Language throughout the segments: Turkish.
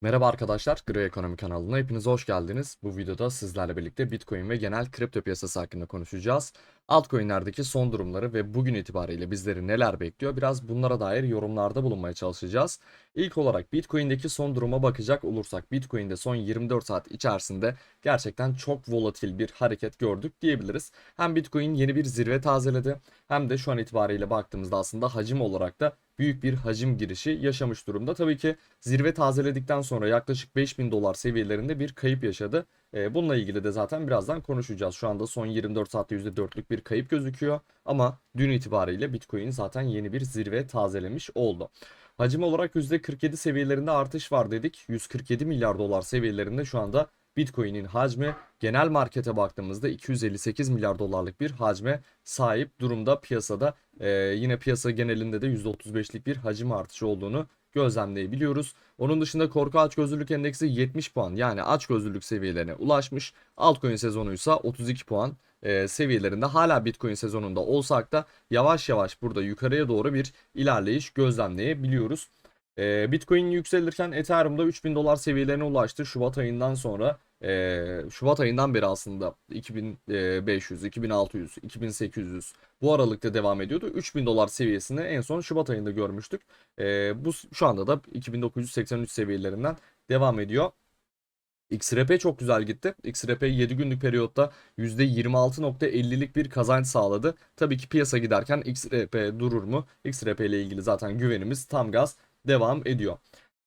Merhaba arkadaşlar, Gri Ekonomi kanalına hepiniz hoş geldiniz. Bu videoda sizlerle birlikte Bitcoin ve genel kripto piyasası hakkında konuşacağız. Altcoin'lerdeki son durumları ve bugün itibariyle bizleri neler bekliyor biraz bunlara dair yorumlarda bulunmaya çalışacağız. İlk olarak Bitcoin'deki son duruma bakacak olursak Bitcoin'de son 24 saat içerisinde gerçekten çok volatil bir hareket gördük diyebiliriz. Hem Bitcoin yeni bir zirve tazeledi hem de şu an itibariyle baktığımızda aslında hacim olarak da büyük bir hacim girişi yaşamış durumda. Tabii ki zirve tazeledikten sonra yaklaşık 5000 dolar seviyelerinde bir kayıp yaşadı. Ee, bununla ilgili de zaten birazdan konuşacağız. Şu anda son 24 saatte %4'lük bir kayıp gözüküyor. Ama dün itibariyle Bitcoin zaten yeni bir zirve tazelemiş oldu. Hacim olarak %47 seviyelerinde artış var dedik. 147 milyar dolar seviyelerinde şu anda Bitcoin'in hacmi genel markete baktığımızda 258 milyar dolarlık bir hacme sahip durumda piyasada. Ee, yine piyasa genelinde de %35'lik bir hacim artışı olduğunu gözlemleyebiliyoruz. Onun dışında korku açgözlülük endeksi 70 puan yani açgözlülük seviyelerine ulaşmış. Altcoin sezonuysa 32 puan e, seviyelerinde hala Bitcoin sezonunda olsak da yavaş yavaş burada yukarıya doğru bir ilerleyiş gözlemleyebiliyoruz. E, Bitcoin yükselirken Ethereum'da 3000 dolar seviyelerine ulaştı Şubat ayından sonra. e, Şubat ayından beri aslında 2500, 2600, 2800 bu aralıkta devam ediyordu. 3000 dolar seviyesini en son Şubat ayında görmüştük. E, bu şu anda da 2983 seviyelerinden devam ediyor. XRP çok güzel gitti. XRP 7 günlük periyotta %26.50'lik bir kazanç sağladı. Tabii ki piyasa giderken XRP durur mu? XRP ile ilgili zaten güvenimiz tam gaz devam ediyor.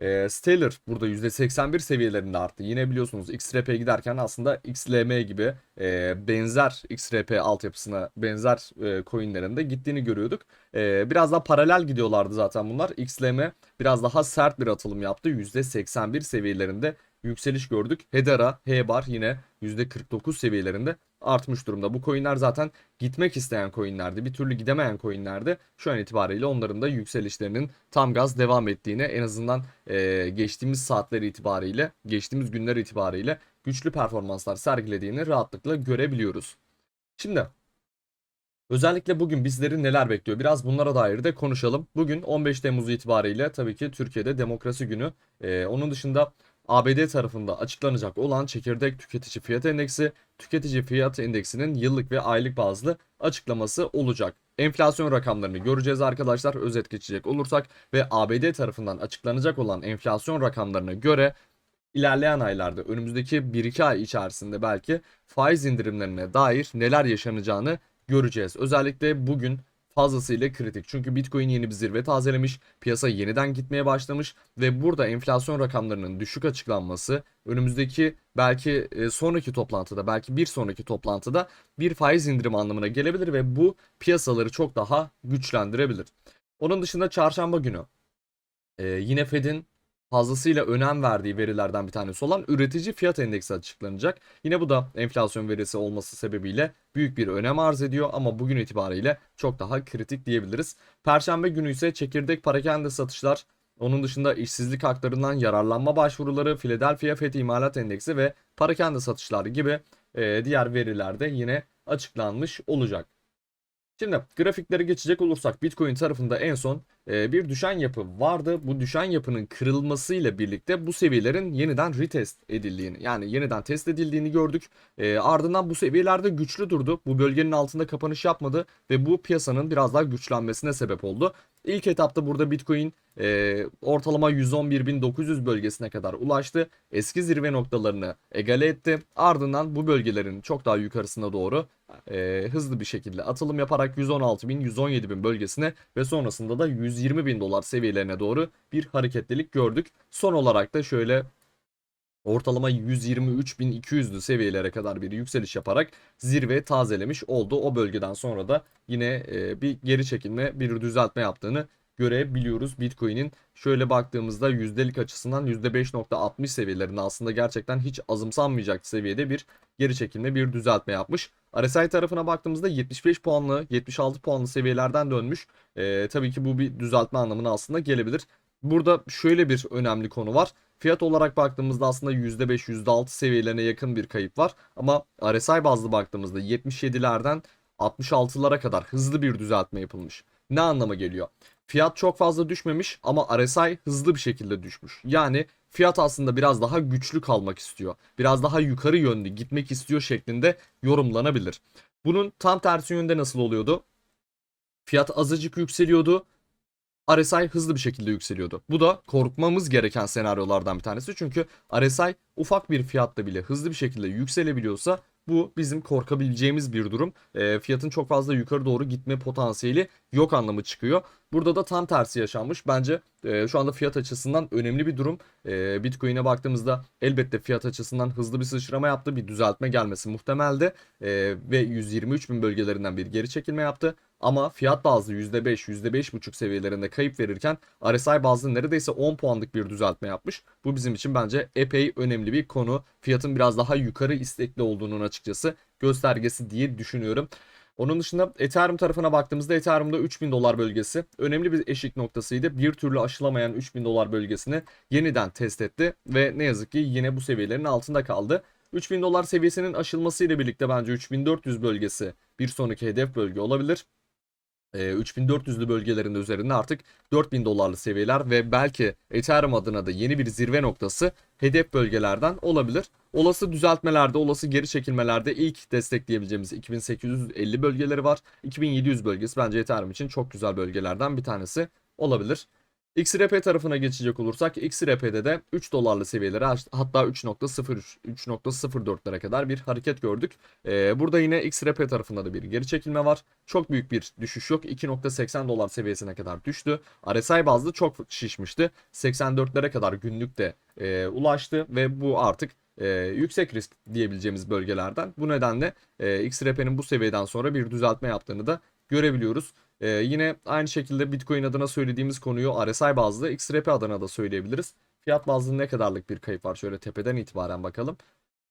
E, Stellar burada %81 seviyelerinde arttı. Yine biliyorsunuz XRP giderken aslında XLM gibi e, benzer XRP altyapısına benzer e, coinlerin gittiğini görüyorduk. E, biraz daha paralel gidiyorlardı zaten bunlar. XLM biraz daha sert bir atılım yaptı. %81 seviyelerinde yükseliş gördük. Hedera, H-Bar yine %49 seviyelerinde artmış durumda. Bu coinler zaten gitmek isteyen coinlerdi. Bir türlü gidemeyen coinlerdi. Şu an itibariyle onların da yükselişlerinin tam gaz devam ettiğini en azından e, geçtiğimiz saatler itibariyle, geçtiğimiz günler itibariyle güçlü performanslar sergilediğini rahatlıkla görebiliyoruz. Şimdi Özellikle bugün bizleri neler bekliyor? Biraz bunlara dair de konuşalım. Bugün 15 Temmuz itibariyle tabii ki Türkiye'de demokrasi günü. Ee, onun dışında ABD tarafında açıklanacak olan çekirdek tüketici fiyat endeksi, tüketici fiyat endeksinin yıllık ve aylık bazlı açıklaması olacak. Enflasyon rakamlarını göreceğiz arkadaşlar özet geçecek olursak ve ABD tarafından açıklanacak olan enflasyon rakamlarına göre ilerleyen aylarda önümüzdeki 1-2 ay içerisinde belki faiz indirimlerine dair neler yaşanacağını göreceğiz. Özellikle bugün fazlasıyla kritik. Çünkü Bitcoin yeni bir zirve tazelemiş, piyasa yeniden gitmeye başlamış ve burada enflasyon rakamlarının düşük açıklanması önümüzdeki belki e, sonraki toplantıda, belki bir sonraki toplantıda bir faiz indirimi anlamına gelebilir ve bu piyasaları çok daha güçlendirebilir. Onun dışında çarşamba günü e, yine Fed'in fazlasıyla önem verdiği verilerden bir tanesi olan üretici fiyat endeksi açıklanacak. Yine bu da enflasyon verisi olması sebebiyle büyük bir önem arz ediyor ama bugün itibariyle çok daha kritik diyebiliriz. Perşembe günü ise çekirdek parakende satışlar, onun dışında işsizlik haklarından yararlanma başvuruları, Philadelphia FED imalat endeksi ve parakende satışları gibi e, diğer veriler de yine açıklanmış olacak. Şimdi grafiklere geçecek olursak Bitcoin tarafında en son bir düşen yapı vardı. Bu düşen yapının kırılmasıyla birlikte bu seviyelerin yeniden retest edildiğini yani yeniden test edildiğini gördük. E, ardından bu seviyelerde güçlü durdu. Bu bölgenin altında kapanış yapmadı ve bu piyasanın biraz daha güçlenmesine sebep oldu. İlk etapta burada Bitcoin e, ortalama 111.900 bölgesine kadar ulaştı. Eski zirve noktalarını egale etti. Ardından bu bölgelerin çok daha yukarısına doğru e, hızlı bir şekilde atılım yaparak 116.000 117.000 bölgesine ve sonrasında da 120.000 dolar seviyelerine doğru bir hareketlilik gördük. Son olarak da şöyle ortalama 123.200'lü seviyelere kadar bir yükseliş yaparak zirve tazelemiş oldu. O bölgeden sonra da yine e, bir geri çekilme, bir düzeltme yaptığını görebiliyoruz. Bitcoin'in şöyle baktığımızda yüzdelik açısından %5.60 seviyelerinde aslında gerçekten hiç azımsanmayacak seviyede bir geri çekilme, bir düzeltme yapmış. RSI tarafına baktığımızda 75 puanlı, 76 puanlı seviyelerden dönmüş. E, tabii ki bu bir düzeltme anlamına aslında gelebilir. Burada şöyle bir önemli konu var. Fiyat olarak baktığımızda aslında %5, %6 seviyelerine yakın bir kayıp var. Ama RSI bazlı baktığımızda 77'lerden 66'lara kadar hızlı bir düzeltme yapılmış. ne anlama geliyor? Fiyat çok fazla düşmemiş ama RSI hızlı bir şekilde düşmüş. Yani fiyat aslında biraz daha güçlü kalmak istiyor. Biraz daha yukarı yönlü gitmek istiyor şeklinde yorumlanabilir. Bunun tam tersi yönde nasıl oluyordu? Fiyat azıcık yükseliyordu. RSI hızlı bir şekilde yükseliyordu. Bu da korkmamız gereken senaryolardan bir tanesi. Çünkü RSI ufak bir fiyatta bile hızlı bir şekilde yükselebiliyorsa bu bizim korkabileceğimiz bir durum. E, fiyatın çok fazla yukarı doğru gitme potansiyeli yok anlamı çıkıyor. Burada da tam tersi yaşanmış. Bence e, şu anda fiyat açısından önemli bir durum. E, Bitcoin'e baktığımızda elbette fiyat açısından hızlı bir sıçrama yaptı. Bir düzeltme gelmesi muhtemeldi. E, ve 123 bin bölgelerinden bir geri çekilme yaptı. Ama fiyat bazlı %5, %5,5 seviyelerinde kayıp verirken RSI bazlı neredeyse 10 puanlık bir düzeltme yapmış. Bu bizim için bence epey önemli bir konu. Fiyatın biraz daha yukarı istekli olduğunun açıkçası göstergesi diye düşünüyorum. Onun dışında Ethereum tarafına baktığımızda Ethereum'da 3000 dolar bölgesi önemli bir eşik noktasıydı. Bir türlü aşılamayan 3000 dolar bölgesini yeniden test etti ve ne yazık ki yine bu seviyelerin altında kaldı. 3000 dolar seviyesinin aşılmasıyla birlikte bence 3400 bölgesi bir sonraki hedef bölge olabilir. E, 3400'lü bölgelerinde üzerinde artık 4000 dolarlı seviyeler ve belki Ethereum adına da yeni bir zirve noktası hedef bölgelerden olabilir. Olası düzeltmelerde, olası geri çekilmelerde ilk destekleyebileceğimiz 2850 bölgeleri var. 2700 bölgesi bence Ethereum için çok güzel bölgelerden bir tanesi olabilir. XRP tarafına geçecek olursak XRP'de de 3 dolarlı seviyeleri hatta 3.03 3.04'lere kadar bir hareket gördük. Ee, burada yine XRP tarafında da bir geri çekilme var. Çok büyük bir düşüş yok. 2.80 dolar seviyesine kadar düştü. RSI bazlı çok şişmişti. 84'lere kadar günlükte e, ulaştı ve bu artık e, yüksek risk diyebileceğimiz bölgelerden. Bu nedenle e, XRP'nin bu seviyeden sonra bir düzeltme yaptığını da görebiliyoruz. Ee, yine aynı şekilde Bitcoin adına söylediğimiz konuyu RSI bazlı XRP adına da söyleyebiliriz. Fiyat bazlı ne kadarlık bir kayıp var şöyle tepeden itibaren bakalım.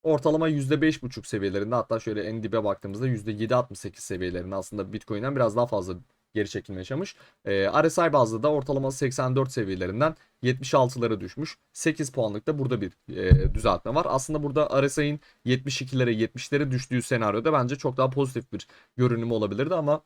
Ortalama %5.5 seviyelerinde hatta şöyle en dibe baktığımızda %7.68 seviyelerinde aslında Bitcoin'den biraz daha fazla geri çekilme yaşamış. E, RSI bazlı da ortalama 84 seviyelerinden 76'lara düşmüş. 8 puanlık da burada bir e, düzeltme var. Aslında burada RSI'nin 72'lere 70'lere düştüğü senaryoda bence çok daha pozitif bir görünümü olabilirdi ama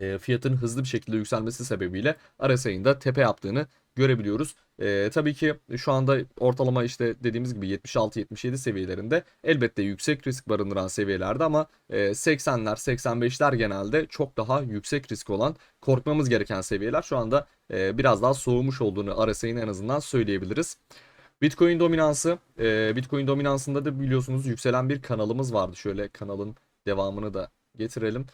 e, fiyatın hızlı bir şekilde yükselmesi sebebiyle RSI'nin da tepe yaptığını görebiliyoruz. E, tabii ki şu anda ortalama işte dediğimiz gibi 76-77 seviyelerinde elbette yüksek risk barındıran seviyelerde ama e, 80'ler 85'ler genelde çok daha yüksek risk olan korkmamız gereken seviyeler. Şu anda e, biraz daha soğumuş olduğunu RSI'nin en azından söyleyebiliriz. Bitcoin dominansı, e, Bitcoin dominansında da biliyorsunuz yükselen bir kanalımız vardı. Şöyle kanalın devamını da getirelim.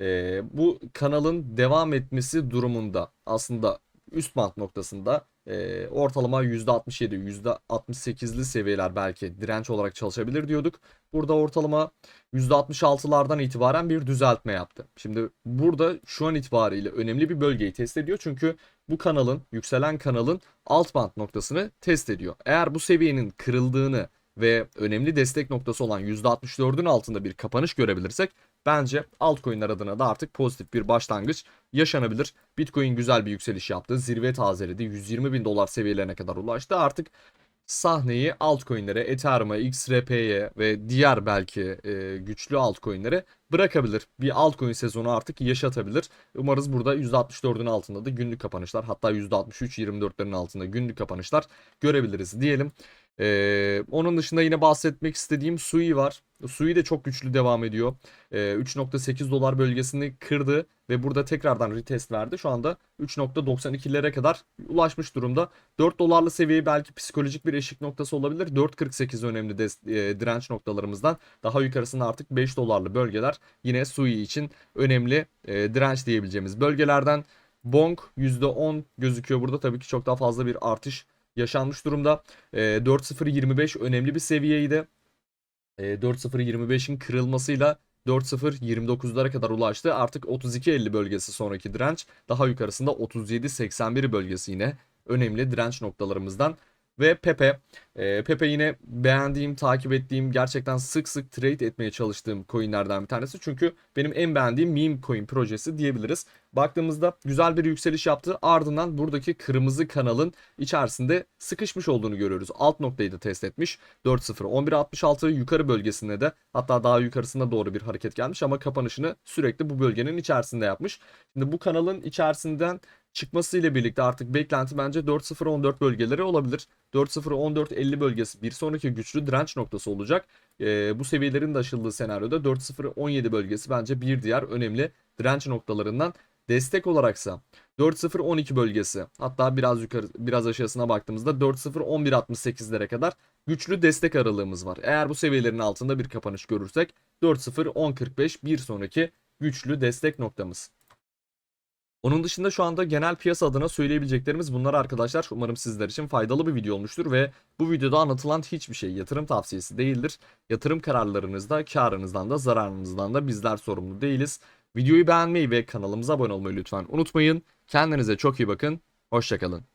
E, bu kanalın devam etmesi durumunda aslında üst band noktasında e, ortalama %67, %68'li seviyeler belki direnç olarak çalışabilir diyorduk. Burada ortalama %66'lardan itibaren bir düzeltme yaptı. Şimdi burada şu an itibariyle önemli bir bölgeyi test ediyor. Çünkü bu kanalın, yükselen kanalın alt band noktasını test ediyor. Eğer bu seviyenin kırıldığını ve önemli destek noktası olan %64'ün altında bir kapanış görebilirsek bence altcoin'ler adına da artık pozitif bir başlangıç yaşanabilir. Bitcoin güzel bir yükseliş yaptı. Zirve tazeledi. 120 bin dolar seviyelerine kadar ulaştı. Artık sahneyi altcoin'lere, Ethereum'a, XRP'ye ve diğer belki e, güçlü altcoin'lere bırakabilir. Bir altcoin sezonu artık yaşatabilir. Umarız burada %64'ün altında da günlük kapanışlar hatta %63-24'lerin altında günlük kapanışlar görebiliriz diyelim. Ee, onun dışında yine bahsetmek istediğim Sui var. Sui de çok güçlü devam ediyor. Ee, 3.8 dolar bölgesini kırdı ve burada tekrardan retest verdi. Şu anda 3.92'lere kadar ulaşmış durumda. 4 dolarlı seviye belki psikolojik bir eşik noktası olabilir. 4.48 önemli e, direnç noktalarımızdan daha yukarısında artık 5 dolarlı bölgeler yine Sui için önemli e, direnç diyebileceğimiz bölgelerden. Bonk %10 gözüküyor burada. Tabii ki çok daha fazla bir artış yaşanmış durumda. E, 4.025 önemli bir seviyeydi. E, 4.025'in kırılmasıyla 4.029'lara kadar ulaştı. Artık 32.50 bölgesi sonraki direnç. Daha yukarısında 37.81 bölgesi yine önemli direnç noktalarımızdan ve Pepe. Ee, Pepe yine beğendiğim, takip ettiğim, gerçekten sık sık trade etmeye çalıştığım coinlerden bir tanesi. Çünkü benim en beğendiğim meme coin projesi diyebiliriz. Baktığımızda güzel bir yükseliş yaptı. Ardından buradaki kırmızı kanalın içerisinde sıkışmış olduğunu görüyoruz. Alt noktayı da test etmiş. 4.0 11.66 yukarı bölgesinde de hatta daha yukarısına doğru bir hareket gelmiş ama kapanışını sürekli bu bölgenin içerisinde yapmış. Şimdi bu kanalın içerisinden çıkması ile birlikte artık beklenti bence 4.0-14 bölgeleri olabilir. 4.0-14-50 bölgesi bir sonraki güçlü direnç noktası olacak. Ee, bu seviyelerin de aşıldığı senaryoda 4.0-17 bölgesi bence bir diğer önemli direnç noktalarından. Destek olaraksa 4.0-12 bölgesi hatta biraz yukarı biraz aşağısına baktığımızda 4.0-11.68'lere kadar güçlü destek aralığımız var. Eğer bu seviyelerin altında bir kapanış görürsek 4.0-10.45 bir sonraki güçlü destek noktamız. Onun dışında şu anda genel piyasa adına söyleyebileceklerimiz bunlar arkadaşlar. Umarım sizler için faydalı bir video olmuştur ve bu videoda anlatılan hiçbir şey yatırım tavsiyesi değildir. Yatırım kararlarınızda karınızdan da zararınızdan da bizler sorumlu değiliz. Videoyu beğenmeyi ve kanalımıza abone olmayı lütfen unutmayın. Kendinize çok iyi bakın. Hoşçakalın.